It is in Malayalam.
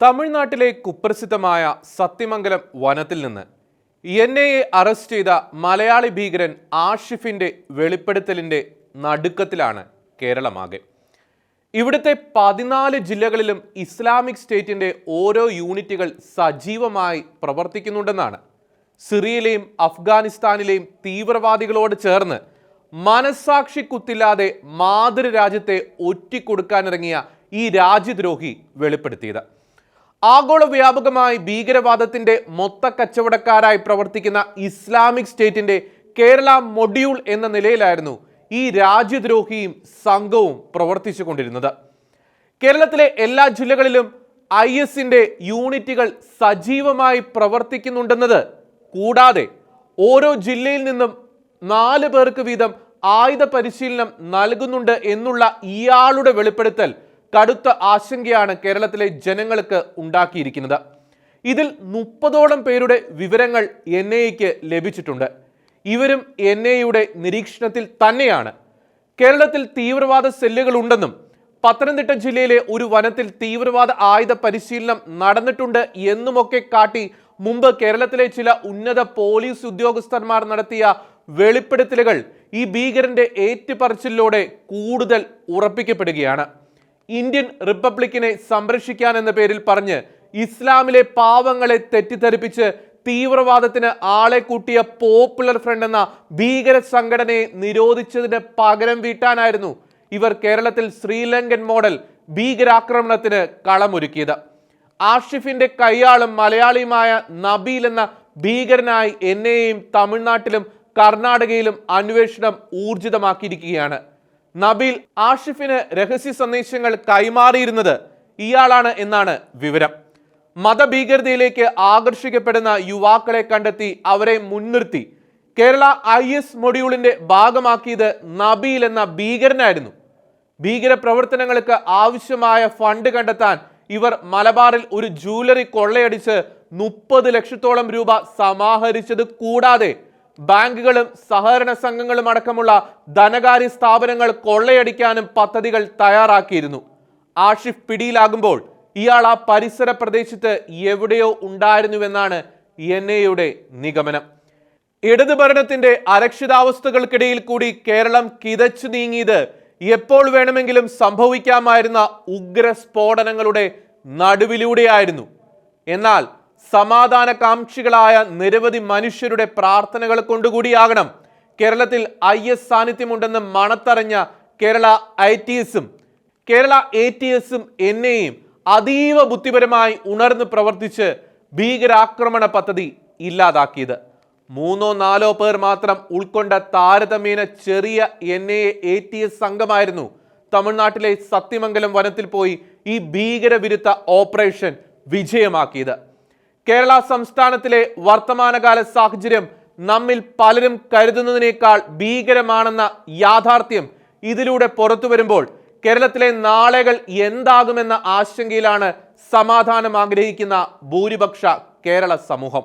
തമിഴ്നാട്ടിലെ കുപ്രസിദ്ധമായ സത്യമംഗലം വനത്തിൽ നിന്ന് എൻ ഐ എ അറസ്റ്റ് ചെയ്ത മലയാളി ഭീകരൻ ആഷിഫിന്റെ വെളിപ്പെടുത്തലിന്റെ നടുക്കത്തിലാണ് കേരളമാകെ. ഇവിടുത്തെ പതിനാല് ജില്ലകളിലും ഇസ്ലാമിക് സ്റ്റേറ്റിന്റെ ഓരോ യൂണിറ്റുകൾ സജീവമായി പ്രവർത്തിക്കുന്നുണ്ടെന്നാണ് സിറിയയിലെയും അഫ്ഗാനിസ്ഥാനിലെയും തീവ്രവാദികളോട് ചേർന്ന് മനസാക്ഷി കുത്തില്ലാതെ മാതൃരാജ്യത്തെ ഒറ്റിക്കൊടുക്കാനിറങ്ങിയ ഈ രാജ്യദ്രോഹി വെളിപ്പെടുത്തിയത്. ആഗോള വ്യാപകമായി ഭീകരവാദത്തിന്റെ മൊത്ത കച്ചവടക്കാരായി പ്രവർത്തിക്കുന്ന ഇസ്ലാമിക് സ്റ്റേറ്റിന്റെ കേരള മൊഡ്യൂൾ എന്ന നിലയിലായിരുന്നു ഈ രാജ്യദ്രോഹിയും സംഘവും പ്രവർത്തിച്ചു കൊണ്ടിരുന്നത്. കേരളത്തിലെ എല്ലാ ജില്ലകളിലും ഐ എസിന്റെ യൂണിറ്റുകൾ സജീവമായി പ്രവർത്തിക്കുന്നുണ്ടെന്നത് കൂടാതെ ഓരോ ജില്ലയിൽ നിന്നും നാല് പേർക്ക് വീതം ആയുധ പരിശീലനം നൽകുന്നുണ്ട് എന്നുള്ള ഇയാളുടെ വെളിപ്പെടുത്തൽ കടുത്ത ആശങ്കയാണ് കേരളത്തിലെ ജനങ്ങൾക്ക് ഉണ്ടാക്കിയിരിക്കുന്നത്. ഇതിൽ മുപ്പതോളം പേരുടെ വിവരങ്ങൾ എൻ ഐക്ക് ലഭിച്ചിട്ടുണ്ട്. ഇവരും എൻ ഐയുടെ നിരീക്ഷണത്തിൽ തന്നെയാണ്. കേരളത്തിൽ തീവ്രവാദ സെല്ലുകൾ ഉണ്ടെന്നും പത്തനംതിട്ട ജില്ലയിലെ ഒരു വനത്തിൽ തീവ്രവാദ ആയുധ പരിശീലനം നടന്നിട്ടുണ്ട് എന്നുമൊക്കെ കാട്ടി മുമ്പ് കേരളത്തിലെ ചില ഉന്നത പോലീസ് ഉദ്യോഗസ്ഥന്മാർ നടത്തിയ വെളിപ്പെടുത്തലുകൾ ഈ ഭീകരന്റെ ഏറ്റുപറച്ചിലൂടെ കൂടുതൽ ഉറപ്പിക്കപ്പെടുകയാണ്. ഇന്ത്യൻ റിപ്പബ്ലിക്കിനെ സംരക്ഷിക്കാൻ എന്ന പേരിൽ പറഞ്ഞ് ഇസ്ലാമിലെ പാവങ്ങളെ തെറ്റിദ്ധരിപ്പിച്ച് തീവ്രവാദത്തിന് ആളെ കൂട്ടിയ പോപ്പുലർ ഫ്രണ്ട് എന്ന ഭീകര സംഘടനയെ നിരോധിച്ചതിന് പകരം വീട്ടാനായിരുന്നു ഇവർ കേരളത്തിൽ ശ്രീലങ്കൻ മോഡൽ ഭീകരാക്രമണത്തിന് കളമൊരുക്കിയത്. ആഷിഫിന്റെ കൈയാളും മലയാളിയുമായ നബീൽ എന്ന ഭീകരനായി എന്നെയും തമിഴ്നാട്ടിലും കർണാടകയിലും അന്വേഷണം ഊർജിതമാക്കിയിരിക്കുകയാണ്. നബീൽ ആഷിഫിന് രഹസ്യ സന്ദേശങ്ങൾ കൈമാറിയിരുന്നത് ഇയാളാണ് എന്നാണ് വിവരം. മതഭീകരതയിലേക്ക് ആകർഷിക്കപ്പെടുന്ന യുവാക്കളെ കണ്ടെത്തി അവരെ മുൻനിർത്തി. കേരള ഐ എസ് മൊഡ്യൂളിന്റെ ഭാഗമാക്കിയത് നബീൽ എന്ന ഭീകരനായിരുന്നു. ഭീകര പ്രവർത്തനങ്ങൾക്ക് ആവശ്യമായ ഫണ്ട് കണ്ടെത്താൻ ഇവർ മലബാറിൽ ഒരു ജൂവലറി കൊള്ളയടിച്ച് മുപ്പത് ലക്ഷത്തോളം രൂപ സമാഹരിച്ചത് കൂടാതെ ബാങ്കുകളും സഹകരണ സംഘങ്ങളും അടക്കമുള്ള ധനകാര്യ സ്ഥാപനങ്ങൾ കൊള്ളയടിക്കാനും പദ്ധതികൾ തയ്യാറാക്കിയിരുന്നു. ആഷിഫ് പിടിയിലാകുമ്പോൾ ഇയാൾ ആ പരിസര പ്രദേശത്ത് എവിടെയോ ഉണ്ടായിരുന്നുവെന്നാണ് എൻ എയുടെ നിഗമനം. ഇടതു ഭരണത്തിന്റെ അരക്ഷിതാവസ്ഥകൾക്കിടയിൽ കൂടി കേരളം കിതച്ചു നീങ്ങിയത് എപ്പോൾ വേണമെങ്കിലും സംഭവിക്കാമായിരുന്ന ഉഗ്ര സ്ഫോടനങ്ങളുടെ നടുവിലൂടെയായിരുന്നു. എന്നാൽ സമാധാനകാംക്ഷികളായ നിരവധി മനുഷ്യരുടെ പ്രാർത്ഥനകൾ കൊണ്ടുകൂടിയാകണം. കേരളത്തിൽ ഐ എസ് സാന്നിധ്യമുണ്ടെന്ന് മണത്തറിഞ്ഞ കേരള ഐ ടി എസും കേരള എ ടി എസും എൻ എയും അതീവ ബുദ്ധിപരമായി ഉണർന്ന് പ്രവർത്തിച്ച് ഭീകരാക്രമണ പദ്ധതി ഇല്ലാതാക്കിയത്. മൂന്നോ നാലോ പേർ മാത്രം ഉൾക്കൊണ്ട താരതമ്യേന ചെറിയ N A A T S സംഘമായിരുന്നു. തമിഴ്നാട്ടിലെ സത്യമംഗലം വനത്തിൽ പോയി ഈ ഭീകരവിരുദ്ധ ഓപ്പറേഷൻ വിജയമാക്കിയത്. കേരള സംസ്ഥാനത്തിലെ വർത്തമാനകാല സാഹചര്യം നമ്മിൽ പലരും കരുതുന്നതിനേക്കാൾ ഭീകരമാണെന്ന യാഥാർത്ഥ്യം ഇതിലൂടെ പുറത്തു വരുമ്പോൾ കേരളത്തിലെ നാളെകൾ എന്താകുമെന്ന ആശങ്കയിലാണ് സമാധാനം ആഗ്രഹിക്കുന്ന ഭൂരിപക്ഷ കേരള സമൂഹം.